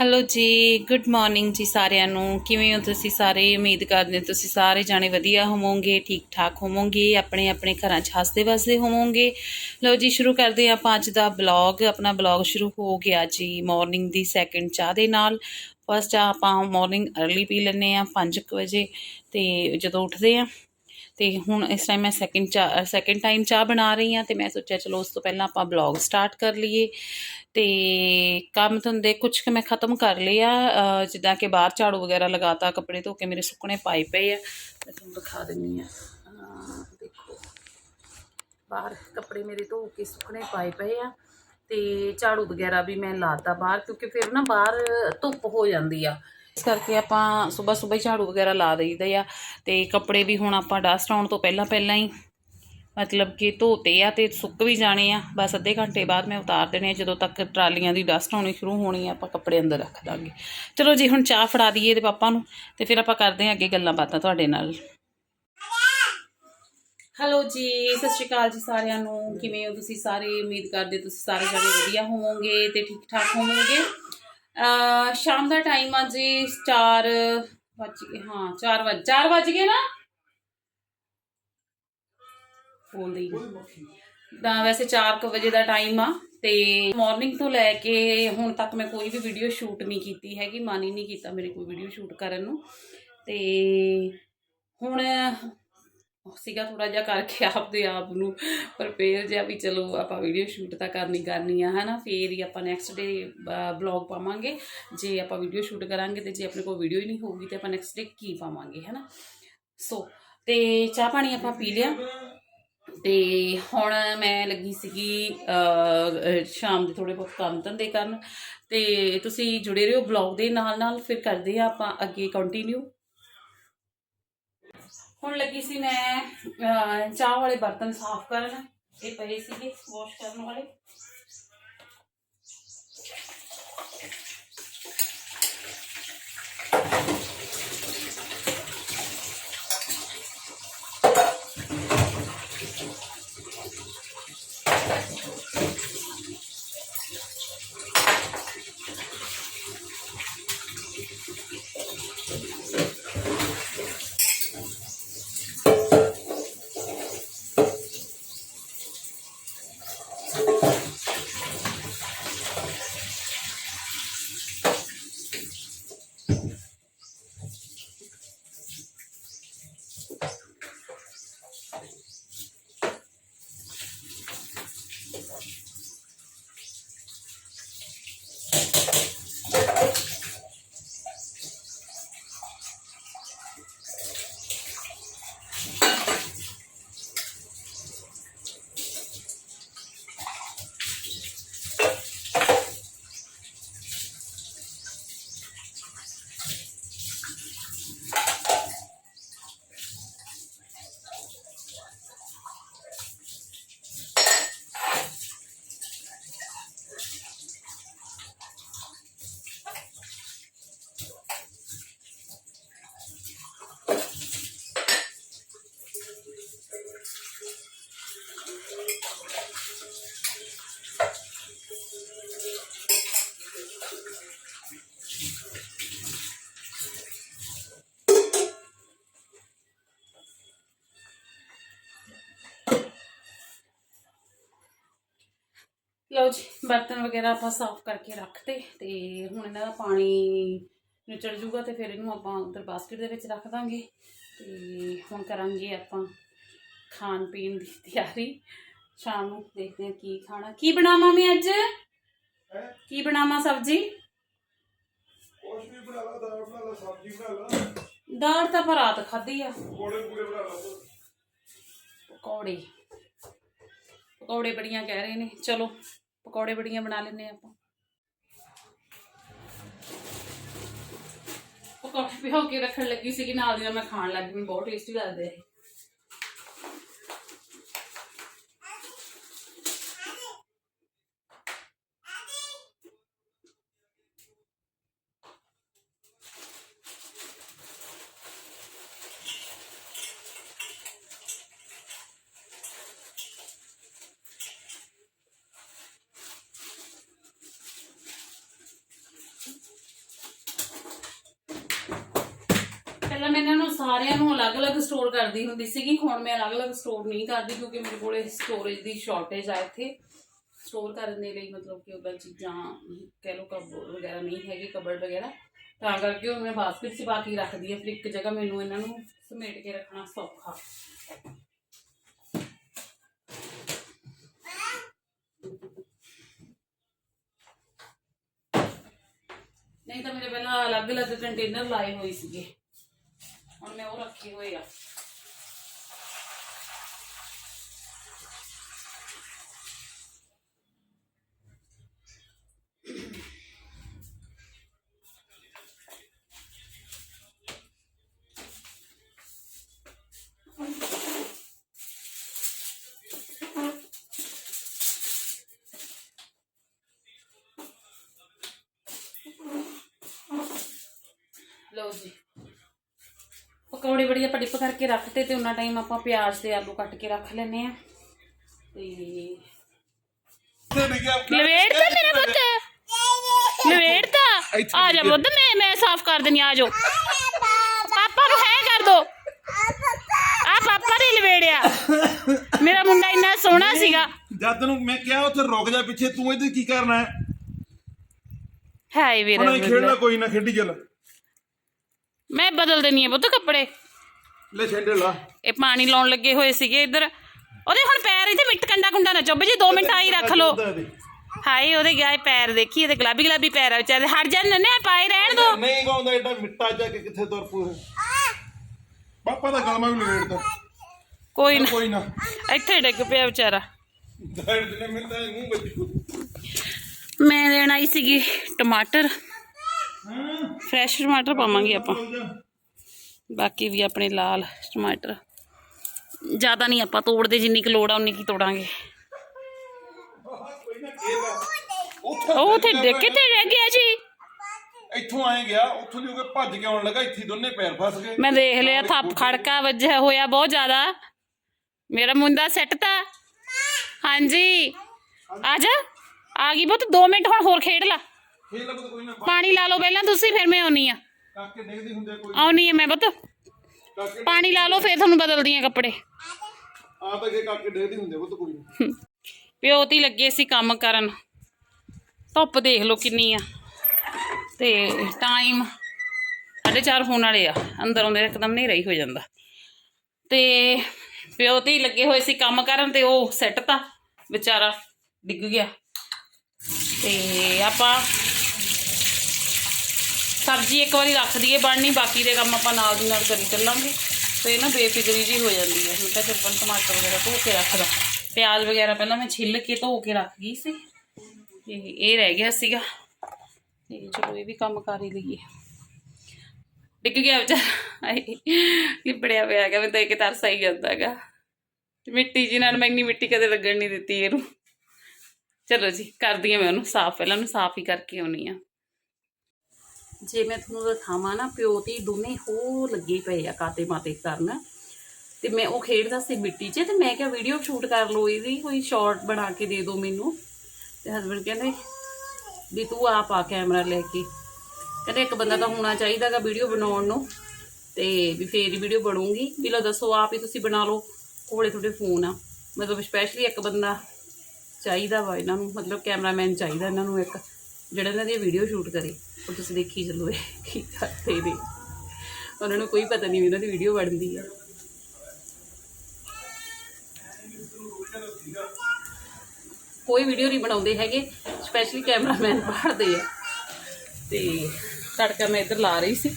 Hello ਜੀ good morning ਜੀ ਸਾਰਿਆਂ ਨੂੰ। ਕਿਵੇਂ ਹੋ ਤੁਸੀਂ ਸਾਰੇ? ਉਮੀਦ ਕਰਦੇ ਹਾਂ ਤੁਸੀਂ ਸਾਰੇ ਜਾਣੇ ਵਧੀਆ ਹੋਵੋਗੇ ਠੀਕ ਠਾਕ ਹੋਵੋਗੇ, ਆਪਣੇ ਆਪਣੇ ਘਰਾਂ 'ਚ ਹੱਸਦੇ ਵਸਦੇ ਹੋਵੋਗੇ। ਲਓ ਜੀ, ਸ਼ੁਰੂ ਕਰਦੇ ਹਾਂ ਆਪਾਂ ਅੱਜ ਦਾ ਬਲੌਗ ਆਪਣਾ ਬਲੌਗ ਸ਼ੁਰੂ ਹੋ ਗਿਆ ਜੀ ਮਾਰਨਿੰਗ ਦੀ ਸੈਕਿੰਡ ਚਾਹ ਦੇ ਨਾਲ। ਫਸਟ ਚਾਹ ਆਪਾਂ ਮਾਰਨਿੰਗ ਅਰਲੀ ਪੀ ਲੈਂਦੇ ਆ 5 ਵਜੇ। ਤੇ ਜਦੋਂ ਉੱਠਦੇ ਆ ਤੇ ਹੁਣ ਇਸ ਟਾਈਮ ਮੈਂ ਸੈਕਿੰਡ ਚਾਹ ਸੈਕਿੰਡ ਟਾਈਮ ਚਾਹ ਬਣਾ ਰਹੀ ਹਾਂ ਤੇ ਮੈਂ ਸੋਚਿਆ ਚਲੋ ਉਸ ਤੋਂ ਪਹਿਲਾਂ ਆਪਾਂ ਬਲੌਗ ਸਟਾਰਟ ਕਰ ਲਈਏ। ਤੇ ਕੰਮ ਧੰਦੇ ਕੁਝ ਕੁ ਮੈਂ ਖਤਮ ਕਰ ਲਿਆ, ਅਹ ਜਿੱਦਾਂ ਕਿ ਬਾਹਰ ਝਾੜੂ ਵਗੈਰਾ ਲਗਾਤਾ, ਕੱਪੜੇ ਧੋ ਕੇ ਮੇਰੇ ਸੁੱਕਣੇ ਪਾਏ ਪਏ ਆ। ਮੈਂ ਤੁਹਾਨੂੰ ਦਿਖਾ ਦਿੰਨੀ ਆ। ਦੇਖੋ, ਬਾਹਰ ਕੱਪੜੇ ਮੇਰੇ ਧੋ ਕੇ ਸੁੱਕਣੇ ਪਾਏ ਪਏ ਆ ਤੇ ਝਾੜੂ ਵਗੈਰਾ ਵੀ ਮੈਂ ਲਾਤਾ ਬਾਹਰ, ਕਿਉਂਕਿ ਫਿਰ ਨਾ ਬਾਹਰ ਧੁੱਪ ਹੋ ਜਾਂਦੀ ਆ। ਇਸ ਕਰਕੇ ਆਪਾਂ ਸਵੇਰ ਸਵੇਰ ਝਾੜੂ ਵਗੈਰਾ ਲਾ ਦਈਦਾ ਆ ਤੇ ਕੱਪੜੇ ਵੀ ਹੁਣ ਆਪਾਂ ਡਸਟ ਆਉਣ ਤੋਂ ਪਹਿਲਾਂ ਪਹਿਲਾਂ ਹੀ, ਮਤਲਬ ਕਿ ਧੋਤੇ ਆ ਤੇ ਸੁੱਕ ਵੀ ਜਾਣੇ ਆ। ਬਸ ਅੱਧੇ ਘੰਟੇ ਬਾਅਦ ਮੈਂ ਉਤਾਰ ਦੇਣੇ ਆ, ਜਦੋਂ ਤੱਕ ਟਰਾਲੀਆਂ ਦੀ ਡਸਟ ਆਉਣੀ ਸ਼ੁਰੂ ਹੋਣੀ ਆ, ਆਪਾਂ ਕੱਪੜੇ ਅੰਦਰ ਰੱਖ ਦਾਂਗੇ। ਚਲੋ ਜੀ, ਹੁਣ ਚਾਹ ਫੜਾ ਦਈਏ ਤੇ ਪਾਪਾ ਨੂੰ ਤੇ ਫਿਰ ਆਪਾਂ ਕਰਦੇ ਹਾਂ ਅੱਗੇ ਗੱਲਾਂ ਬਾਤਾਂ ਤੁਹਾਡੇ ਨਾਲ। ਹੈਲੋ ਜੀ, ਸਤਿ ਸ਼੍ਰੀ ਅਕਾਲ ਜੀ ਸਾਰਿਆਂ ਨੂੰ। ਕਿਵੇਂ ਹੋ ਤੁਸੀਂ ਸਾਰੇ? ਉਮੀਦ ਕਰਦੇ ਤੁਸੀਂ ਸਾਰੇ ਜਣੇ ਵਧੀਆ ਹੋਵੋਗੇ ਤੇ ਠੀਕ ਠਾਕ ਹੋਵੋਗੇ? ਸ਼ਾਮ ਦਾ ਟਾਈਮ ਆ ਜੀ 4 ਵੱਜ ਗਏ, ਹਾਂ 4 ਵੱਜ 4 ਵੱਜ ਗਏ ਨਾ? ਬੋਲਦੇ ਤਾਂ ਵੈਸੇ 4 ਵਜੇ ਦਾ ਟਾਈਮ ਆ ਤੇ ਮਾਰਨਿੰਗ ਤੋਂ ਲੈ ਕੇ ਹੁਣ ਤੱਕ ਮੈਂ ਕੋਈ ਵੀ ਵੀਡੀਓ ਸ਼ੂਟ ਨਹੀਂ ਕੀਤੀ ਹੈਗੀ, ਮਨ ਹੀ ਨਹੀਂ ਕੀਤਾ ਮੇਰੇ ਕੋਈ ਵੀਡੀਓ ਸ਼ੂਟ ਕਰਨ ਨੂੰ। ਤੇ ਹੁਣ ਸੀਗਾ ਥੋੜਾ ਜਿਹਾ ਕਰਕੇ ਆਪਦੇ ਆਪ ਨੂੰ ਪ੍ਰਪੇਅਰ ਜਿਹਾ ਵੀ ਚਲੋ ਆਪਾਂ ਵੀਡੀਓ ਸ਼ੂਟ ਤਾਂ ਕਰਨੀ ਕਰਨੀ ਆ, ਹਨਾ? ਫੇਰ ਹੀ ਆਪਾਂ ਨੈਕਸਟ ਡੇ ਬਲੌਗ ਪਾਵਾਂਗੇ। ਜੇ ਆਪਾਂ ਵੀਡੀਓ ਸ਼ੂਟ ਕਰਾਂਗੇ ਤੇ ਜੇ ਆਪਣੇ ਕੋਲ ਵੀਡੀਓ ਹੀ ਨਹੀਂ ਹੋਊਗੀ ਤੇ ਆਪਾਂ ਨੈਕਸਟ ਡੇ ਕੀ ਪਾਵਾਂਗੇ, ਹਨਾ? ਸੋ ਤੇ ਚਾਹ ਪਾਣੀ ਆਪਾਂ ਪੀ ਲਿਆ। ਤੇ ਹੁਣ ਮੈਂ ਲੱਗੀ ਸੀਗੀ ਸ਼ਾਮ ਦੇ ਥੋੜੇ ਬਹੁਤ ਕੰਮ ਧੰਦੇ ਕਰਨ। ਤੇ ਤੁਸੀਂ ਜੁੜੇ ਰਹੋ ਬਲੌਗ ਦੇ ਨਾਲ ਨਾਲ ਫਿਰ ਕਰਦੇ ਆ ਆਪਾਂ ਅੱਗੇ ਕੰਟੀਨਿਊ ਹੁਣ ਲੱਗੀ ਸੀ ਮੈਂ ਚਾਹ ਵਾਲੇ ਬਰਤਨ ਸਾਫ਼ ਕਰਨ। ਇਹ ਪਏ ਸੀਗੇ ਵਾਸ਼ ਕਰਨ ਵਾਲੇ। ਲਓ ਜੀ ਬਰਤਨ ਵਗੈਰਾ ਆਪਾਂ ਸਾਫ਼ ਕਰਕੇ ਰੱਖਤੇ ਤੇ ਹੁਣ ਇਹਨਾਂ ਦਾ ਪਾਣੀ ਨਿਚੜ ਜੂਗਾ ਤੇ ਫਿਰ ਇਹਨੂੰ ਆਪਾਂ ਉਧਰ ਬਾਸਕਟ ਦੇ ਵਿੱਚ ਰੱਖ ਦਾਂਗੇ ਤੇ ਹੁਣ ਕਰਾਂਗੇ ਆਪਾਂ ਖਾਣ ਪੀਣ ਦੀ ਤਿਆਰੀ। ਸ਼ਾਮ ਨੂੰ ਦੇਖਦੇ ਹਾਂ ਕੀ ਖਾਣਾ ਕੀ ਬਣਾਵਾਂ ਮੈਂ ਅੱਜ? ਕੀ ਬਣਾਵਾਂ ਸਬਜ਼ੀ? ਕੁਛ ਵੀ ਬਣਾ ਲਾ ਦਾਲ ਬਣਾ ਲਾ ਸਬਜ਼ੀ ਬਣਾ ਲਾ। ਦਾਲ ਤਾਂ ਪਰ ਰਾਤ ਖਾਧੀ ਆ। ਕੋੜੇ ਪੂਰੇ ਬਣਾ ਲਾ ਪਕੌੜੇ। ਪਕੌੜੇ ਬੜੀਆਂ ਕਹਿ ਰਹੇ ਨੇ। ਚਲੋ ਪਕੌੜੇ ਬੜੀਆਂ ਬਣਾ ਲੈਨੇ ਆਪਾਂ। ਪਕੌੜੇ ਭਿਓ ਕੇ ਰੱਖਣ ਲੱਗੀ ਸੀਗੀ, ਨਾਲ ਦੀ ਨਾਲ ਮੈਂ ਖਾਣ ਲੱਗੀ ਮੈਨੂੰ ਬਹੁਤ ਟੇਸਟੀ ਲੱਗਦੇ ਇਹ। ਪਹਿਲਾਂ ਮੈਂ ਇਹਨਾਂ ਨੂੰ ਸਾਰਿਆਂ ਨੂੰ ਅਲੱਗ-ਅਲੱਗ ਸਟੋਰ ਕਰਦੀ ਹੁੰਦੀ ਸੀਗੀ। ਹੁਣ ਮੈਂ ਅਲੱਗ-ਅਲੱਗ ਸਟੋਰ ਨਹੀਂ ਕਰਦੀ ਕਿਉਂਕਿ ਮੇਰੇ ਕੋਲੇ ਸਟੋਰੇਜ ਦੀ ਸ਼ਾਰਟੇਜ ਆ ਇੱਥੇ। ਸਟੋਰ ਕਰਨ ਦੇ ਲਈ ਮਤਲਬ ਕਿ ਉਹਦਾ ਚੀਜ਼ਾਂ ਕਹਿ ਲਓ ਕਬਰ ਵਗੈਰਾ ਨਹੀਂ ਹੈਗੀ ਕਬਰਡ ਵਗੈਰਾ। ਤਾਂ ਕਰਕੇ ਹੁਣ ਮੈਂ ਬਾਸਕਟ 'ਚ ਪਾ ਕੇ ਰੱਖਦੀ ਆ ਫਿਰ ਇੱਕ ਜਗ੍ਹਾ ਮੈਨੂੰ ਇਹਨਾਂ ਨੂੰ ਸਮੇਟ ਕੇ ਰੱਖਣਾ ਸੌਖਾ। ਨਹੀਂ ਤਾਂ ਮੇਰੇ ਪਹਿਲਾਂ ਅਲੱਗ-ਅਲੱਗ ਕੰਟੇਨਰ ਲਾਏ ਹੋਏ ਸੀਗੇ। ਹੁਣ ਮੈਂ ਉਹ ਰੱਖੇ ਹੋਏ ਆ ਲਓ ਜੀ ਪਕੌੜੇ ਬੜੀ ਆਪਾਂ ਡਿਪ ਕਰਕੇ ਰੱਖਤੇ ਤੇ ਉਹਨਾਂ ਟਾਈਮ ਆਪਾਂ ਪਿਆਜ਼ ਤੇ ਆਲੂ ਕੱਟ ਕੇ ਰੱਖ ਲੈਨੇ ਆ ਤੇ ਲਵੇੜ ਤਾਂ ਮੇਰਾ ਪੁੱਤ। ਲਵੇੜ ਤਾਂ। ਆ ਜਾ ਪੁੱਤ ਮੈਂ ਮੈਂ ਸਾਫ਼ ਕਰ ਦਿੰਨੀ ਆ ਜਾਓ। ਪਾਪਾ ਨੂੰ ਹੈ ਕਰ ਦੋ। ਆ ਪਾਪਾ ਨੇ ਲਵੇੜਿਆ ਮੇਰਾ ਮੁੰਡਾ ਇੰਨਾ ਸੋਹਣਾ ਸੀਗਾ। ਜਦ ਤੈਨੂੰ ਮੈਂ ਕਿਹਾ ਉੱਥੇ ਰੁਕ ਜਾ ਪਿੱਛੇ ਤੂੰ ਇੱਧਰ ਕੀ ਕਰਨਾ ਹੈ? ਹਾਏ ਹੁਣ ਇਹ ਖੇਡਣਾ ਵੀਰੇ ਕੋਈ ਨਾ ਖੇਡੀ ਚੱਲ। ਮੈਂ ਬਦਲ ਦਿੰਨੀ ਆ ਪੁੱਤ ਕੱਪੜੇ। ਲੈ ਛੇਂਡੇ ਲਾ। ਇਹ ਪਾਣੀ ਲਾਉਣ ਲੱਗੇ ਹੋਏ ਸੀਗੇ ਇੱਧਰ। ਉਹਦੇ ਹੁਣ ਪੈਰ ਇੱਥੇ ਮਿੱਟ ਕੰਡਾ ਕੁੰਡਾ ਨਾ ਚੁੱਭ ਜੇ 2 ਮਿੰਟ ਆਈ ਰੱਖ ਲੋ ਹਾਏ ਉਹਦੇ ਗਿਆ ਇਹ ਪੈਰ ਦੇਖੀ ਇਹਦੇ ਗੁਲਾਬੀ ਗੁਲਾਬੀ ਪੈਰ ਆ ਵਿਚਾਰੇ ਹਟ ਜਾਣ ਨੇ ਪਾਏ ਰਹਿਣ ਦੋ। ਨਹੀਂ ਗਾਉਂਦਾ ਏਡਾ ਮਿੱਟਾ ਜਾ ਕੇ ਕਿੱਥੇ ਤੁਰ ਪੂ ਪਾਪਾ ਦਾ ਗਲਮਾ ਵੀ ਲਵੇੜਦਾ ਕੋਈ ਨਾ। ਕੋਈ ਨਾ। ਇੱਥੇ ਡਿੱਗ ਪਿਆ ਵਿਚਾਰਾ। ਮਿਲਦਾ ਮੂੰਹ ਵਿੱਚ। ਮੈਂ ਲੈਣ ਆਈ ਸੀਗੀ ਟਮਾਟਰ। ਫਰੈਸ਼ ਟਮਾਟਰ ਪਾਵਾਂਗੇ ਆਪਾਂ। ਬਾਕੀ ਵੀ ਆਪਣੇ ਲਾਲ ਟਮਾਟਰ। ਜ਼ਿਆਦਾ ਨਹੀਂ ਆਪਾਂ ਤੋੜਦੇ ਜਿੰਨੀ ਕੁ ਲੋੜ ਆ ਉਨੀ ਕੀ ਤੋੜਾਂਗੇ। ਉਹ ਉੱਥੇ ਡਿੱਗ ਕਿੱਥੇ ਡਿੱਗ ਗਿਆ ਜੀ? ਇੱਥੋਂ ਆਏ ਗਿਆ ਉੱਥੋਂ ਦੀ ਹੋ ਕੇ ਭੱਜ ਕੇ ਆਉਣ ਲੱਗਾ ਇੱਥੇ ਹੀ ਦੋਨੇ ਪੈਰ ਫਸ ਗਏ। ਮੈਂ ਦੇਖ ਲਿਆ ਥੱਪ ਖੜਕਾ ਵੱਜਿਆ ਹੋਇਆ ਬਹੁਤ ਜ਼ਿਆਦਾ। ਮੇਰਾ ਮੁੰਡਾ ਸੈੱਟ ਤਾਂ। ਹਾਂਜੀ। ਆ ਜਾ। ਆ ਗਈ ਬਹੁਤ 2 ਮਿੰਟ ਹੁਣ ਹੋਰ ਖੇਡ ਲਾ। ਖੇਲ ਲੱਗ ਕੋਈ ਨਾ ਪਾਣੀ ਲਾ ਲਓ ਪਹਿਲਾਂ ਤੁਸੀਂ ਫਿਰ ਮੈਂ ਆਉਣੀ ਆ। ਕਾਕੇ ਡਿੱਗਦੇ ਹੁੰਦੇ ਆ ਕੋਈ। ਆਉਣੀ ਆ ਮੈਂ ਪੁੱਤ। ਕਾਕੇ ਪਾਣੀ ਲਾ ਲਓ ਫਿਰ ਤੁਹਾਨੂੰ ਬਦਲਦੀ ਆ ਕੱਪੜੇ। ਆ ਤਾਂ ਕਿ ਕਾਕੇ ਡਿੱਗਦੇ ਹੁੰਦੇ ਉਹ ਤਾਂ ਕੋਈ ਨਾ। ਪਿਓ ਤੀ ਲੱਗੇ ਸੀ ਕੰਮ ਕਰਨ। ਧੁੱਪ ਦੇਖ ਲਓ ਕਿੰਨੀ ਆ। ਤੇ ਟਾਈਮ 4:30 ਹੋਣ ਵਾਲੇ ਆ। ਅੰਦਰ ਆਉਂਦੇ ਇੱਕਦਮ ਨਹੀਂ ਰਹੀ ਹੋ ਜਾਂਦਾ। ਤੇ ਪਿਓ ਤੀ ਲੱਗੇ ਹੋਏ ਸੀ ਕੰਮ ਕਰਨ ਤੇ ਉਹ ਸੈੱਟ ਤਾ ਵਿਚਾਰਾ ਡਿੱਗ ਗਿਆ। ਤੇ ਆਪਾਂ ਸਬਜ਼ੀ ਇੱਕ ਵਾਰੀ ਰੱਖ ਦਈਏ, ਬਣਨੀ ਬਾਕੀ ਦੇ ਕੰਮ ਆਪਾਂ ਨਾਲ ਦੀ ਨਾਲ ਕਰੀ ਚੱਲਾਂਗੇ। ਤੇ ਨਾ ਬੇਫਿਕਰੀ ਜੀ ਹੋ ਜਾਂਦੀ ਹੈ। ਹੁਣ ਤਾਂ ਚੱਪਲ ਟਮਾਟਰ ਵਗੈਰਾ ਧੋ ਕੇ ਰੱਖਦਾ ਪਿਆਜ਼ ਵਗੈਰਾ ਪਹਿਲਾਂ ਮੈਂ ਛਿੱਲ ਕੇ ਧੋ ਕੇ ਰੱਖ ਗਈ ਸੀ। ਤੇ ਇਹ ਰਹਿ ਗਿਆ ਸੀਗਾ। ਤੇ ਚਲੋ ਇਹ ਵੀ ਕੰਮ ਕਰ ਹੀ ਲਈਏ। ਡਿੱਗ ਗਿਆ ਵਿਚਾਰਾ। ਲਿਬੜਿਆ ਪਿਆ ਹੈਗਾ। ਮੈਂ ਤਾਂ ਇੱਕ ਤਰਸ ਆਈ ਜਾਂਦਾ ਹੈਗਾ। ਮਿੱਟੀ ਜੀ ਨਾਲ ਮੈਂ ਇੰਨੀ ਮਿੱਟੀ ਕਦੇ ਲੱਗਣ ਨਹੀਂ ਦਿੱਤੀ ਇਹਨੂੰ। ਚਲੋ ਜੀ, ਕਰਦੀ ਹਾਂ ਮੈਂ ਉਹਨੂੰ ਸਾਫ਼। ਪਹਿਲਾਂ ਉਹਨੂੰ ਸਾਫ਼ ਹੀ ਕਰਕੇ ਆਉਣੀ ਆ ਜੇ ਮੈਂ ਤੁਹਾਨੂੰ ਦਿਖਾਵਾਂ ਨਾ, ਪਿਓ ਤੇ ਦੋਨੇ ਹੋ ਲੱਗੇ ਪਏ ਆ ਕਾਤੇ ਮਾਤੇ ਕਰਨ। ਤੇ ਮੈਂ ਉਹ ਖੇਡਦਾ ਸੀ ਮਿੱਟੀ 'ਚ, ਤੇ ਮੈਂ ਕਿਹਾ ਵੀਡੀਓ ਸ਼ੂਟ ਕਰ ਲਓ ਇਹਦੀ, ਕੋਈ ਸ਼ਾਰਟ ਬਣਾ ਕੇ ਦੇ ਦਿਓ ਮੈਨੂੰ। ਤੇ ਹਸਬੰਡ ਕਹਿੰਦੇ ਵੀ ਤੂੰ ਆਪ ਆ ਕੈਮਰਾ ਲੈ ਕੇ। ਕਹਿੰਦੇ ਇੱਕ ਬੰਦਾ ਤਾਂ ਹੋਣਾ ਚਾਹੀਦਾਗਾ ਵੀਡੀਓ ਬਣਾਉਣ ਨੂੰ। ਤੇ ਵੀ ਫੇਰ ਹੀ ਵੀਡੀਓ ਬਣੂਗੀ। ਵੀ ਲਓ ਦੱਸੋ ਆਪ ਹੀ ਤੁਸੀਂ ਬਣਾ ਲਓ, ਕੋਲੇ ਤੁਹਾਡੇ ਫੋਨ ਆ। ਮਤਲਬ ਸਪੈਸ਼ਲੀ ਇੱਕ ਬੰਦਾ ਚਾਹੀਦਾ ਵਾ ਇਹਨਾਂ ਨੂੰ, ਮਤਲਬ ਕੈਮਰਾਮੈਨ ਚਾਹੀਦਾ ਇਹਨਾਂ ਨੂੰ ਇੱਕ। ਜਿਹੜਾ ਇਹਨਾਂ ਦੀ ਵੀਡੀਓ ਸ਼ੂਟ ਕਰੇ, ਉਹ ਤੁਸੀਂ ਦੇਖੀ ਚੱਲੋ ਇਹ ਕੀ ਕਰਦੇ ਨੇ। ਉਹਨਾਂ ਨੂੰ ਕੋਈ ਪਤਾ ਨਹੀਂ ਵੀ ਇਹਨਾਂ ਦੀ ਵੀਡੀਓ ਬਣਦੀ ਆ। ਕੋਈ ਵੀਡੀਓ ਨਹੀਂ ਬਣਾਉਂਦੇ ਹੈਗੇ ਸਪੈਸ਼ਲੀ ਕੈਮਰਾਮੈਨ ਬਾਹਰਦੇ ਆ। ਤੇ ਤੜਕਾ ਮੈਂ ਇੱਧਰ ਲਾ ਰਹੀ ਸੀ,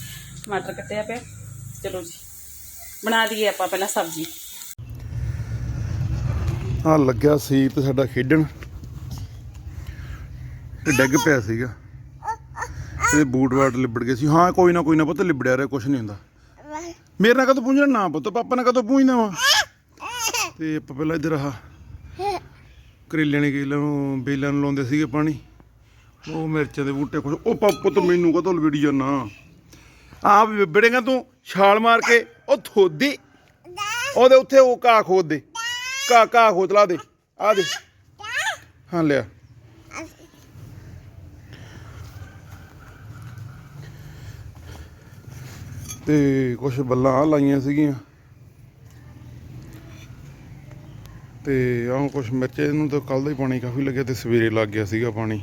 ਟਮਾਟਰ ਕੱਟਿਆ ਪਿਆ। ਚਲੋ ਜੀ, ਬਣਾ ਦਈਏ ਆਪਾਂ ਪਹਿਲਾਂ ਸਬਜ਼ੀ। ਆ ਲੱਗਿਆ ਸੀ ਤੇ ਸਾਡਾ ਖੇਡਣ। ਤੇ ਡਿੱਗ ਪਿਆ ਸੀਗਾ। ਇਹਦੇ ਬੂਟ ਵਾਟ ਲਿਬੜ ਗਏ ਸੀ। ਹਾਂ, ਕੋਈ ਨਾ ਕੋਈ ਨਾ ਪੁੱਤ, ਲਿਬੜਿਆ ਰਿਹਾ ਕੁਝ ਨਹੀਂ ਹੁੰਦਾ। ਮੇਰੇ ਨਾਲ ਕਦੋਂ ਪੂੰਝਣਾ? ਨਾ ਪੁੱਤ, ਪਾਪਾ ਨਾਲ ਕਦੋਂ ਪੂੰਝਦਾ ਵਾ? ਤੇ ਆਪਾਂ ਪਹਿਲਾਂ ਇੱਧਰ ਆਹ ਕਰੇਲਿਆਂ ਨੇ ਕੇਲਾਂ ਨੂੰ, ਬੇਲਾਂ ਨੂੰ ਲਾਉਂਦੇ ਸੀਗੇ ਪਾਣੀ। ਉਹ ਮਿਰਚਾਂ ਦੇ ਬੂਟੇ ਕੁਛ ਉਹ ਪਾਪਾ ਪੁੱਤ, ਮੈਨੂੰ ਕਦੋਂ ਲਵੀੜੀ ਜਾਨਾ ਆਪ ਵੀ ਵਿਬੜੇਗਾ ਤੂੰ, ਛਾਲ ਮਾਰ ਕੇ, ਉਹ ਥੋਦੀ। ਉਹਦੇ ਉੱਥੇ ਉਹ ਘਾਹ ਖੋਦ ਦੇ। ਘਾਹ ਘਾਹ ਖੋਦਲਾ ਦੇ। ਆ ਦੇ। ਹਾਂ, ਲਿਆ। ਤੇ ਕੁਝ ਬੱਲਾਂ ਆ ਲਾਈਆਂ ਸੀਗੀਆਂ। ਤੇ ਆਹ ਕੁਝ ਮਿਰਚੇ ਨੂੰ ਤਾਂ ਕੱਲ ਦਾ ਹੀ ਪਾਣੀ ਕਾਫੀ ਲੱਗਿਆ ਤੇ ਸਵੇਰੇ ਲੱਗ ਗਿਆ ਸੀਗਾ ਪਾਣੀ।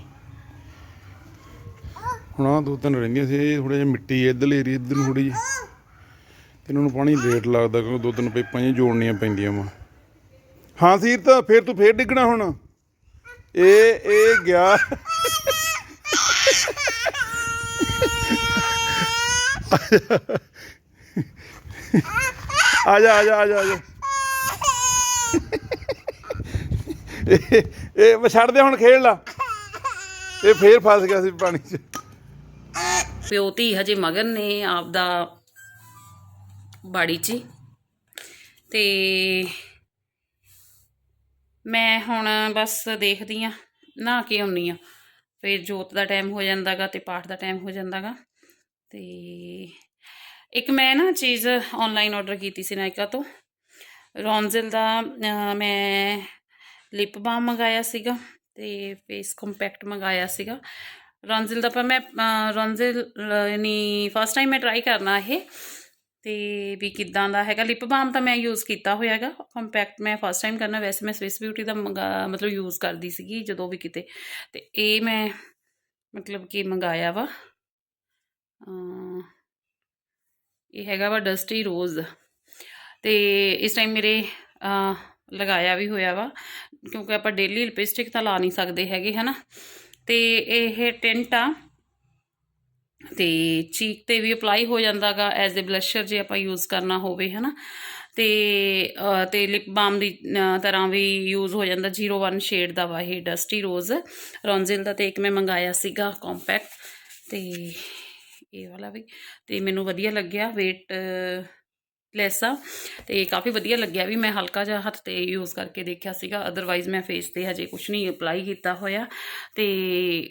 ਹੁਣ ਆਹ ਦੋ ਤਿੰਨ ਰਹਿੰਦੀਆਂ ਸੀ, ਇਹ ਥੋੜਾ ਜਿਹਾ ਮਿੱਟੀ ਹੈ, ਇੱਧਰਲੇ ਏਰੀਆ ਇੱਧਰ ਨੂੰ ਥੋੜੀ ਜਿਹੀ। ਤੇ ਇਹਨਾਂ ਨੂੰ ਪਾਣੀ ਲੇਟ ਲੱਗਦਾ ਕਿਉਂਕਿ ਦੋ ਤਿੰਨ ਪੇਪਾਂ ਜਿਹੀਆਂ ਜੋੜਨੀਆਂ ਪੈਂਦੀਆਂ ਵਾ। ਹਾਂ ਸੀਰ ਤਾਂ ਫੇਰ ਤੂੰ ਫੇਰ ਡਿੱਗਣਾ ਹੁਣ। ਇਹ ਇਹ ਗਿਆ। ਆ ਜਾ ਆ ਜਾ ਆ ਜਾ ਇਹ ਮੈਂ ਛੱਡ ਦੇ ਹੁਣ ਖੇਡ ਲਾ। ਇਹ ਫੇਰ ਫਸ ਗਿਆ ਸੀ ਪਾਣੀ 'ਚ। ਪਿਓ ਧੀ ਹਜੇ ਮਗਨ ਨੇ ਆਪਦਾ ਬਾੜੀ 'ਚ ਤੇ ਮੈਂ ਹੁਣ ਬਸ ਦੇਖਦੀ ਆ, ਨਹਾ ਕੇ ਆਉਣੀ ਆ। ਫਿਰ ਜੋਤ ਦਾ ਟਾਈਮ ਹੋ ਜਾਂਦਾਗਾ ਤੇ ਪਾਠ ਦਾ ਟਾਈਮ ਹੋ ਜਾਂਦਾਗਾ। ਤੇ ਇੱਕ ਮੈਂ ਨਾ ਚੀਜ਼ ਆਨਲਾਈਨ ਆਰਡਰ ਕੀਤੀ ਸੀ ਨਾਇਕਾ ਤੋਂ। ਰੌਨਜ਼ਲ ਦਾ ਮੈਂ ਲਿਪ ਬਾਮ ਮੰਗਾਇਆ ਸੀਗਾ ਤੇ ਫੇਸ ਕੰਪੈਕਟ ਮੰਗਾਇਆ ਸੀਗਾ। ਰੌਨਜ਼ਲ ਦਾ ਪਰ ਮੈਂ ਅਹ, ਯਾਨੀ ਫਸਟ ਟਾਈਮ ਮੈਂ ਟਰਾਈ ਕਰਨਾ ਇਹ ਤੇ ਵੀ ਕਿੱਦਾਂ ਦਾ ਹੈਗਾ। ਲਿਪ ਬਾਮ ਤਾਂ ਮੈਂ ਯੂਜ਼ ਕੀਤਾ ਹੋਇਆ ਹੈਗਾ। ਕੰਪੈਕਟ ਮੈਂ ਫਸਟ ਟਾਈਮ ਕਰਨਾ ਵੈਸੇ ਮੈਂ ਸਵਿਸ ਬਿਊਟੀ ਦਾ ਮੰਗਾ ਮਤਲਬ ਯੂਜ਼ ਕਰਦੀ ਸੀਗੀ ਜਦੋਂ ਵੀ ਕਿਤੇ। ਤੇ ਇਹ ਮੈਂ ਮਤਲਬ ਕਿ ਮੰਗਾਇਆ ਵਾ। ਇਹ ਹੈਗਾ ਵਾ ਡਸਟੀ ਰੋਜ਼ ਤੇ ਇਸ ਟਾਈਮ ਮੇਰੇ ਲਗਾਇਆ ਵੀ ਹੋਇਆ ਵਾ ਕਿਉਂਕਿ ਆਪਾਂ ਡੇਲੀ ਲਿਪਸਟਿਕ ਤਾਂ ਲਾ ਨਹੀਂ ਸਕਦੇ ਹੈਗੇ ਹਨਾ। ਤੇ ਇਹ ਟਿੰਟ ਆ ਤੇ ਚੀਕ ਤੇ ਵੀ ਅਪਲਾਈ ਹੋ ਜਾਂਦਾਗਾ ਐਜ਼ ਅ ਬਲਸ਼ਰ ਜੇ ਆਪਾਂ ਯੂਜ਼ ਕਰਨਾ ਹੋਵੇ ਹਨਾ। ਤੇ ਅਹ, ਤੇ ਲਿਪ ਬਾਮ ਦੀ ਤਰ੍ਹਾਂ ਵੀ ਯੂਜ਼ ਹੋ ਜਾਂਦਾ 01 ਸ਼ੇਡ ਦਾ ਵਾ ਇਹ ਡਸਟੀ ਰੋਜ਼ ਰੌਨਜ਼ਿਲ ਦਾ ਤੇ ਇੱਕ ਮੈਂ ਮੰਗਾਇਆ ਸੀਗਾ ਕੰਪੈਕਟ ਤੇ ਇਹ ਵਾਲਾ ਵੀ, ਤੇ ਮੈਨੂੰ ਵਧੀਆ ਲੱਗਿਆ weight ਲੈਸ ਆ, ਤੇ ਕਾਫੀ ਵਧੀਆ ਲੱਗਿਆ ਵੀ ਮੈਂ ਹਲਕਾ ਜਿਹਾ ਹੱਥ ਤੇ ਯੂਜ਼ ਕਰਕੇ ਦੇਖਿਆ ਸੀਗਾ ਅਦਰਵਾਈਜ਼ ਮੈਂ ਫੇਸ ਤੇ ਹਜੇ ਕੁਝ ਨਹੀਂ ਅਪਲਾਈ ਕੀਤਾ ਹੋਇਆ, ਤੇ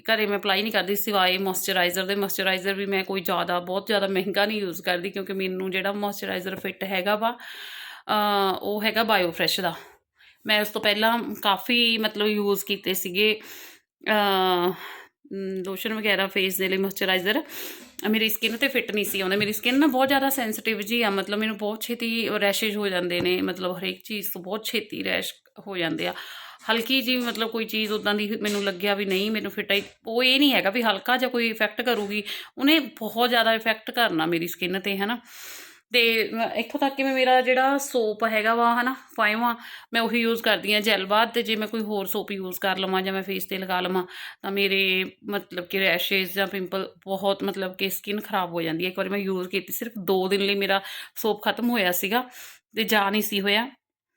ਘਰੇ ਮੈਂ ਅਪਲਾਈ ਨਹੀਂ ਕਰਦੀ ਸਿਵਾਏ ਮੋਇਸਚਰਾਈਜ਼ਰ ਦੇ ਮੋਇਸਚਰਾਈਜ਼ਰ ਵੀ ਮੈਂ ਕੋਈ ਜ਼ਿਆਦਾ, ਬਹੁਤ ਜ਼ਿਆਦਾ ਮਹਿੰਗਾ ਨਹੀਂ ਯੂਜ਼ ਕਰਦੀ ਕਿਉਂਕਿ ਮੈਨੂੰ ਜਿਹੜਾ ਮੋਇਸਚਰਾਈਜ਼ਰ ਫਿੱਟ ਹੈਗਾ ਵਾ ਉਹ ਹੈਗਾ ਬਾਇਓ ਫਰੈਸ਼ ਦਾ, ਮੈਂ ਉਸ ਤੋਂ ਪਹਿਲਾਂ ਕਾਫੀ ਮਤਲਬ ਯੂਜ਼ ਕੀਤੇ ਸੀਗੇ ਲੋਸ਼ਨ ਵਗੈਰਾ ਫੇਸ ਦੇ ਲਈ ਮੋਇਸਚਰਾਈਜ਼ਰ ਮੇਰੀ ਸਕਿਨ ਤੇ ਫਿੱਟ ਨਹੀਂ ਸੀ ਆਉਂਦਾ। ਮੇਰੀ ਸਕਿਨ ਨਾ ਬਹੁਤ ਜ਼ਿਆਦਾ ਸੈਂਸਿਟਿਵ ਜੀ ਆ। ਮਤਲਬ ਮੈਨੂੰ ਬਹੁਤ ਛੇਤੀ ਰੈਸ਼ੇਜ ਹੋ ਜਾਂਦੇ ਨੇ। ਮਤਲਬ ਹਰੇਕ ਚੀਜ਼ ਤੋਂ ਬਹੁਤ ਛੇਤੀ ਰੈਸ਼ ਹੋ ਜਾਂਦੇ ਆ। ਹਲਕੀ ਜੀ ਮਤਲਬ ਕੋਈ ਚੀਜ਼ ਉਦਾਂ ਦੀ ਮੈਨੂੰ ਲੱਗਿਆ ਵੀ ਨਹੀਂ, ਮੈਨੂੰ ਫਿੱਟ ਆਈ। ਉਹ ਇਹ ਨਹੀਂ ਹੈਗਾ ਵੀ ਹਲਕਾ ਜਿਹਾ ਕੋਈ ਇਫੈਕਟ ਕਰੂਗੀ। ਉਹਨੇ ਬਹੁਤ ਜ਼ਿਆਦਾ ਇਫੈਕਟ ਕਰਨਾ ਮੇਰੀ ਸਕਿਨ ਤੇ, ਹਨਾ। ਤੇ ਇੱਥੋਂ ਤੱਕ ਕਿ ਮੈਂ ਮੇਰਾ ਜਿਹੜਾ ਸੋਪ ਹੈਗਾ ਵਾ, ਹਨਾ, ਫਾਈਵਾ, ਮੈਂ ਉਹੀ ਯੂਜ਼ ਕਰਦੀ ਆ ਜੈਲ ਬਾਅਦ ਤੇ ਜੇ ਮੈਂ ਕੋਈ ਹੋਰ ਸੋਪ ਯੂਜ਼ ਕਰ ਲਵਾਂ ਜਾਂ ਮੈਂ ਫੇਸ ਤੇ ਲਗਾ ਲਵਾਂ, ਤਾਂ ਮੇਰੇ ਮਤਲਬ ਕਿ ਰੈਸ਼ੇਜ਼ ਜਾਂ ਪਿੰਪਲ ਬਹੁਤ ਮਤਲਬ ਕਿ ਸਕਿਨ ਖਰਾਬ ਹੋ ਜਾਂਦੀ ਹੈ। ਇੱਕ ਵਾਰੀ ਮੈਂ ਯੂਜ਼ ਕੀਤੀ ਸਿਰਫ 2 ਦਿਨ ਲਈ ਮੇਰਾ ਸੋਪ ਖਤਮ ਹੋਇਆ ਸੀਗਾ ਤੇ ਜਾ ਨਹੀਂ ਸੀ ਹੋਇਆ।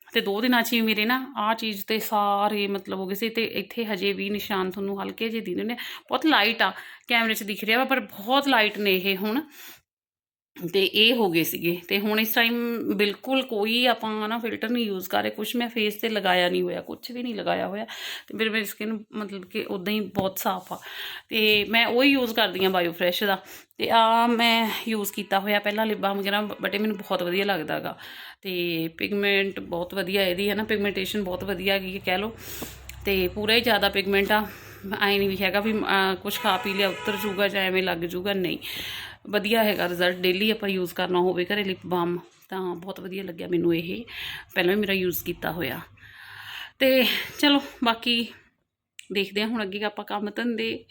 ਤੇ ਦੋ ਦਿਨਾਂ 'ਚ ਹੀ ਮੇਰੇ ਨਾ ਆਹ ਚੀਜ਼ ਤੇ ਸਾਰੇ ਮਤਲਬ ਹੋ ਗਏ ਸੀ ਤੇ ਇੱਥੇ ਹਜੇ ਵੀ ਨਿਸ਼ਾਨ ਤੁਹਾਨੂੰ ਹਲਕੇ ਜਿਹੇ ਦਿਖਦੇ ਨੇ। ਬਹੁਤ ਲਾਈਟ ਆ, ਕੈਮਰੇ 'ਚ ਦਿਖ ਰਿਹਾ ਵਾ, ਪਰ ਬਹੁਤ ਲਾਈਟ ਨੇ ਇਹ ਹੁਣ। ਤੇ ਇਹ ਹੋ ਗਏ ਸੀਗੇ। ਤੇ ਹੁਣ ਇਸ ਟਾਈਮ ਬਿਲਕੁਲ ਕੋਈ ਆਪਾਂ ਨਾ ਫਿਲਟਰ ਨਹੀਂ ਯੂਜ਼ ਕਰ ਰਹੇ। ਕੁਝ ਮੈਂ ਫੇਸ ਤੇ ਲਗਾਇਆ ਨਹੀਂ ਹੋਇਆ ਕੁਝ ਵੀ ਨਹੀਂ ਲਗਾਇਆ ਹੋਇਆ। ਤੇ ਫਿਰ ਮੇਰੀ ਸਕਿਨ ਮਤਲਬ ਕਿ ਉਦਾਂ ਹੀ ਬਹੁਤ ਸਾਫ਼ ਆ। ਤੇ ਮੈਂ ਉਹ ਹੀ ਯੂਜ਼ ਕਰਦੀ ਆ ਬਾਇਓ ਫਰੈਸ਼ ਦਾ। ਤੇ ਆ ਮੈਂ ਯੂਜ਼ ਕੀਤਾ ਹੋਇਆ ਪਹਿਲਾਂ ਲਿਬਾ ਵਗੈਰਾ ਬਟ ਇਹ ਮੈਨੂੰ ਬਹੁਤ ਵਧੀਆ ਲੱਗਦਾਗਾ ਤੇ ਪਿਗਮੈਂਟ ਬਹੁਤ ਵਧੀਆ ਇਹਦੀ ਹੈ ਨਾ ਪਿਗਮੈਂਟੇਸ਼ਨ ਬਹੁਤ ਵਧੀਆ ਹੈਗੀ ਕਹਿ ਲਓ। ਤੇ ਪੂਰਾ ਹੀ ਜ਼ਿਆਦਾ ਪਿਗਮੈਂਟ ਆ। ਐ ਨਹੀਂ ਵੀ ਹੈਗਾ ਵੀ ਕੁਝ ਖਾ ਪੀ ਲਿਆ, ਉਤਰ ਜੂਗਾ ਜਾਂ ਐਵੇਂ ਲੱਗ ਜੂਗਾ ਨਹੀਂ। ਵਧੀਆ ਹੈਗਾ ਰਿਜ਼ਲਟ ਡੇਲੀ ਆਪਾਂ ਯੂਜ਼ ਕਰਨਾ ਹੋਵੇ ਘਰੇ ਲਿਪ ਬਾਮ ਤਾਂ ਬਹੁਤ ਵਧੀਆ ਲੱਗਿਆ ਮੈਨੂੰ ਇਹ, ਪਹਿਲਾਂ ਵੀ ਮੇਰਾ ਯੂਜ਼ ਕੀਤਾ ਹੋਇਆ। ਤੇ ਚਲੋ, ਬਾਕੀ ਦੇਖਦੇ ਹਾਂ ਹੁਣ ਅੱਗੇ ਆਪਾਂ ਕੰਮ ਧੰਦੇ,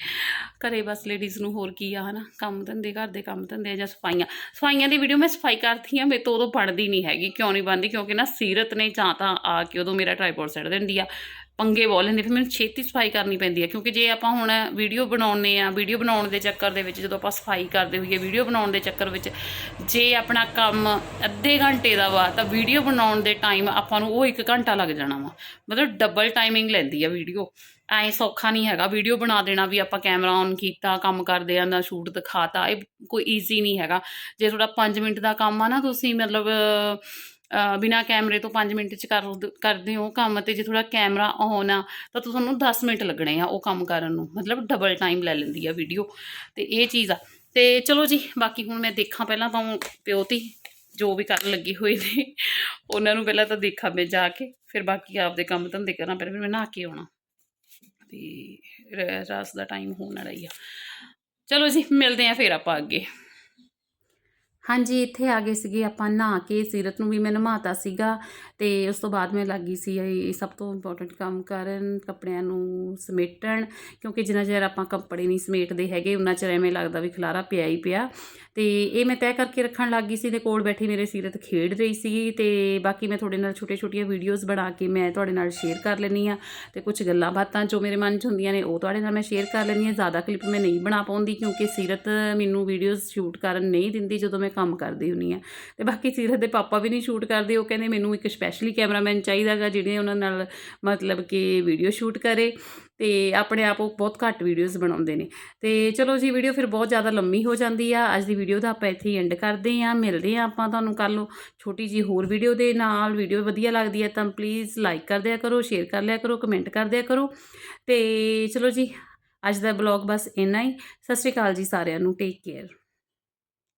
ਘਰੇ ਬਸ ਲੇਡੀਜ਼ ਨੂੰ ਹੋਰ ਕੀ ਆ, ਹਨਾ? ਕੰਮ ਧੰਦੇ, ਘਰ ਦੇ ਕੰਮ ਧੰਦੇ ਜਾਂ ਸਫਾਈਆਂ। ਸਫਾਈਆਂ ਦੀ ਵੀਡੀਓ ਮੈਂ ਸਫ਼ਾਈ ਕਰਦੀ ਆ ਮੇਰੇ ਤੋਂ ਉਦੋਂ ਬਣਦੀ ਨਹੀਂ ਹੈਗੀ, ਕਿਉਂ ਨਹੀਂ ਬਣਦੀ, ਕਿਉਂਕਿ ਨਾ ਸੀਰਤ ਨੇ ਜਾਂ ਤਾਂ ਆ ਕੇ ਉਦੋਂ ਮੇਰਾ ਟ੍ਰਾਈਪੋਡ ਸੈੱਟ ਦਿੰਦੀ ਆ। ਪੰਗੇ ਬੋਲ ਲੈਂਦੇ, ਫਿਰ ਮੈਨੂੰ ਛੇਤੀ ਸਫ਼ਾਈ ਕਰਨੀ ਪੈਂਦੀ ਹੈ ਕਿਉਂਕਿ ਜੇ ਆਪਾਂ ਹੁਣ ਵੀਡੀਓ ਬਣਾਉਣੇ ਆ, ਵੀਡੀਓ ਬਣਾਉਣ ਦੇ ਚੱਕਰ ਦੇ ਵਿੱਚ ਜਦੋਂ ਆਪਾਂ ਸਫ਼ਾਈ ਕਰਦੇ ਹੋਈਏ, ਵੀਡੀਓ ਬਣਾਉਣ ਦੇ ਚੱਕਰ ਵਿੱਚ ਜੇ ਆਪਣਾ ਕੰਮ ਅੱਧੇ ਘੰਟੇ ਦਾ ਵਾ, ਤਾਂ ਵੀਡੀਓ ਬਣਾਉਣ ਦੇ ਟਾਈਮ ਆਪਾਂ ਨੂੰ ਉਹ 1 ਘੰਟਾ ਲੱਗ ਜਾਣਾ ਵਾ। ਮਤਲਬ ਡਬਲ ਟਾਈਮਿੰਗ ਲੈਂਦੀ ਆ ਵੀਡੀਓ। ਐ ਸੌਖਾ ਨਹੀਂ ਹੈਗਾ, ਵੀਡੀਓ ਬਣਾ ਦੇਣਾ ਵੀ ਆਪਾਂ ਕੈਮਰਾ ਔਨ ਕੀਤਾ, ਕੰਮ ਕਰਦੇ ਆਂ ਦਾ ਸ਼ੂਟ ਦਿਖਾਤਾ, ਇਹ ਕੋਈ ਈਜ਼ੀ ਨਹੀਂ ਹੈਗਾ। ਜੇ ਤੁਹਾਡਾ 5 ਮਿੰਟ ਦਾ ਕੰਮ ਆ ਨਾ ਤੁਸੀਂ, ਮਤਲਬ ਬਿਨਾ ਕੈਮਰੇ ਤੋਂ 5 ਮਿੰਟ ਚ ਕਰ ਕਰਦੇ ਹੋ ਕੰਮ ਤੇ ਜੇ ਥੋੜਾ ਕੈਮਰਾ ਔਨ ਆ, ਤਾਂ ਤੁਹਾਨੂੰ 10 ਮਿੰਟ ਲੱਗਣੇ ਆ ਉਹ ਕੰਮ ਕਰਨ ਨੂੰ, ਮਤਲਬ ਡਬਲ ਟਾਈਮ ਲੈ ਲੈਂਦੀ ਆ ਵੀਡੀਓ ਤੇ ਇਹ ਚੀਜ਼ ਆ। ਤੇ ਚਲੋ ਜੀ, ਬਾਕੀ ਹੁਣ ਮੈਂ ਦੇਖਾਂ ਪਹਿਲਾਂ ਤਾਂ ਪਿਓ ਤੀ ਜੋ ਵੀ ਕਰਨ ਲੱਗੇ ਹੋਏ ਨੇ, ਉਹਨਾਂ ਨੂੰ ਪਹਿਲਾਂ ਤਾਂ ਦੇਖਾਂ ਮੈਂ ਜਾ ਕੇ, ਫਿਰ ਬਾਕੀ ਆਪਦੇ ਕੰਮ ਧੰਦੇ ਕਰਾਂ ਪਹਿਲਾਂ ਫਿਰ ਮੈਂ ਨਹਾ ਕੇ ਆਉਣਾ। ਤੇ ਰ- ਦਾ ਟਾਈਮ ਹੋਣ ਵਾਲਾ ਹੀ ਆ। ਚਲੋ ਜੀ, ਮਿਲਦੇ ਆ ਫਿਰ ਆਪਾਂ ਅੱਗੇ। ਹਾਂਜੀ, ਇੱਥੇ ਆ ਗਏ ਸੀਗੇ, ਆਪਾਂ ਨਹਾ ਕੇ ਸੀਰਤ ਨੂੰ ਵੀ ਮੈਂ ਨਹਾਤਾ ਸੀਗਾ ਤੇ ਉਸ ਤੋਂ ਬਾਅਦ ਮੈਂ ਲੱਗੀ ਸੀ ਇਹ ਸਭ ਤੋਂ ਇੰਪੋਰਟੈਂਟ ਕੰਮ ਕਰਨ, ਕੱਪੜਿਆਂ ਨੂੰ ਸਮੇਟਣ ਕਿਉਂਕਿ ਜਿੰਨਾ ਚਿਰ ਆਪਾਂ ਕੱਪੜੇ ਨਹੀਂ ਸਮੇਟਦੇ ਹੈਗੇ, ਉਨਾ ਚਿਰ ਐਵੇਂ ਲੱਗਦਾ ਵੀ ਖਲਾਰਾ ਪਿਆ ਹੀ ਪਿਆ। ਤੇ ਇਹ ਮੈਂ ਤੈਅ ਕਰਕੇ ਰੱਖਣ ਲੱਗ ਗਈ ਸੀ ਤੇ ਕੋਲ ਬੈਠੀ ਮੇਰੇ ਸੀਰਤ ਖੇਡ ਰਹੀ ਸੀ ਤੇ ਬਾਕੀ ਮੈਂ ਤੁਹਾਡੇ ਨਾਲ ਛੋਟੇ ਛੋਟੀਆਂ ਵੀਡੀਓਜ਼ ਬਣਾ ਕੇ ਮੈਂ ਤੁਹਾਡੇ ਨਾਲ ਸ਼ੇਅਰ ਕਰ ਲੈਂਦੀ ਆ ਤੇ ਕੁਝ ਗੱਲਾਂ ਬਾਤਾਂ ਜੋ ਮੇਰੇ ਮਨ 'ਚ ਹੁੰਦੀਆਂ ਨੇ ਉਹ ਤੁਹਾਡੇ ਨਾਲ ਮੈਂ ਸ਼ੇਅਰ ਕਰ ਲੈਂਦੀ ਆ ਜ਼ਿਆਦਾ ਕਲਿੱਪ ਮੈਂ ਨਹੀਂ ਬਣਾ ਪਾਉਂਦੀ ਕਿਉਂਕਿ ਸੀਰਤ ਮੈਨੂੰ ਵੀਡੀਓਜ਼ ਸ਼ੂਟ ਕਰਨ ਨਹੀਂ ਦਿੰਦੀ ਜਦੋਂ ਮੈਂ ਕੰਮ ਕਰਦੀ ਹੁੰਨੀ ਆ ਤੇ ਬਾਕੀ ਸੀਰਤ ਦੇ ਪਾਪਾ ਵੀ ਨਹੀਂ ਸ਼ੂਟ ਕਰਦੇ, ਉਹ ਕਹਿੰਦੇ ਮੈਨੂੰ ਇੱਕ ਸਪੈਸ਼ਲੀ ਕੈਮਰਾਮੈਨ ਚਾਹੀਦਾਗਾ ਜਿਹੜੇ ਉਹਨਾਂ ਨਾਲ ਮਤਲਬ ਕਿ ਵੀਡੀਓ ਸ਼ੂਟ ਕਰੇ। ਅਤੇ ਆਪਣੇ ਆਪ ਉਹ ਬਹੁਤ ਘੱਟ ਵੀਡੀਓਜ਼ ਬਣਾਉਂਦੇ ਨੇ। ਅਤੇ ਚਲੋ ਜੀ ਵੀਡੀਓ ਫਿਰ ਬਹੁਤ ਜ਼ਿਆਦਾ ਲੰਮੀ ਹੋ ਜਾਂਦੀ ਆ। ਅੱਜ ਦੀ ਵੀਡੀਓ ਦਾ ਆਪਾਂ ਇੱਥੇ ਹੀ ਐਂਡ ਕਰਦੇ ਹਾਂ। ਮਿਲਦੇ ਹਾਂ ਆਪਾਂ ਤੁਹਾਨੂੰ ਕੱਲ੍ਹ ਛੋਟੀ ਜੀ ਹੋਰ ਵੀਡੀਓ ਦੇ ਨਾਲ। ਵੀਡੀਓ ਵਧੀਆ ਲੱਗਦੀ ਹੈ ਤਾਂ ਪਲੀਜ਼ ਲਾਈਕ ਕਰ ਦਿਆ ਕਰੋ ਸ਼ੇਅਰ ਕਰ ਲਿਆ ਕਰੋ ਕਮੈਂਟ ਕਰ ਦਿਆ ਕਰੋ। ਤੇ ਚਲੋ ਜੀ, ਅੱਜ ਦਾ ਬਲੌਗ ਬਸ ਇੰਨਾ ਹੀ। ਸਤਿ ਸ਼੍ਰੀ ਅਕਾਲ ਜੀ ਸਾਰਿਆਂ ਨੂੰ। Take care